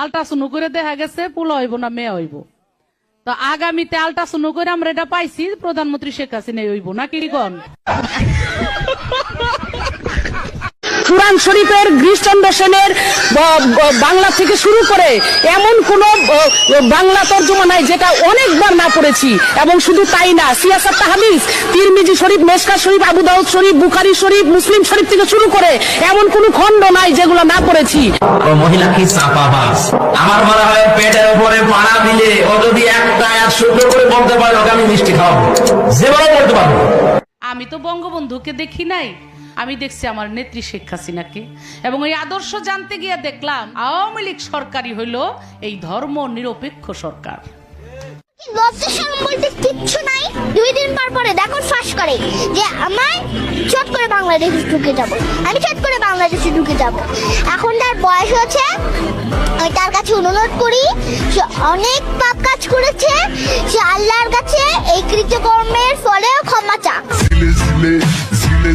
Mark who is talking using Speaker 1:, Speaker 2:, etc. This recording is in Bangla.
Speaker 1: আলট্রাসাউন্ড করে দেখা গেছে, পোলা হইব না মেয়ে হইব। তো আগামীতে আলট্রাসাউন্ড করে আমরা এটা পাইছি, প্রধানমন্ত্রী শেখ হাসিনা হইব না কি কন?
Speaker 2: কোরআন শরীফের গিরিশচন্দ্র সেনের বাংলা থেকে শুরু করে এমন কোন বাংলা তর্জমা নাই যেটা অনেকবার না পড়েছি এবং শুধু তাই না সিয়াসাত তাহাদিস তিরমিজি শরীফ মেসকা শরীফ আবু দাউদ শরীফ বুখারি শরীফ মুসলিম শরীফ থেকে শুরু করে এমন কোন খণ্ড নাই যেগুলো না পড়েছি।
Speaker 3: মহিলা কি চাপাবাজ আমার মনে হয় পেটের উপরে পাড়া দিলে ও যদি একটা এক শুদ্ধ করে বলতে পারে ওকে আমি মিষ্টি খাওয়াবো। যেভাবে বলতে পারব।
Speaker 1: আমি তো বঙ্গবন্ধুকে দেখি নাই। আমি দেখছি আমার নেত্রী শেখ হাসিনাকে। এবং এই আদর্শ জানতে গিয়ে দেখলাম আওয়ামী লীগ সরকারই হইল এই ধর্ম নিরপেক্ষ সরকার।
Speaker 4: কিচ্ছু নাই। দুই দিন পর দেখো করে যে করে বাংলাদেশে ঢুকে আমি চট করে বাংলাদেশে ঢুকে এখন তার বয়স আমি তার কাছে অনুরোধ করি সে অনেক পাপ কাজ করেছে সে আল্লাহর কাছে এই কৃতকর্মের ফলেও ক্ষমা চাক।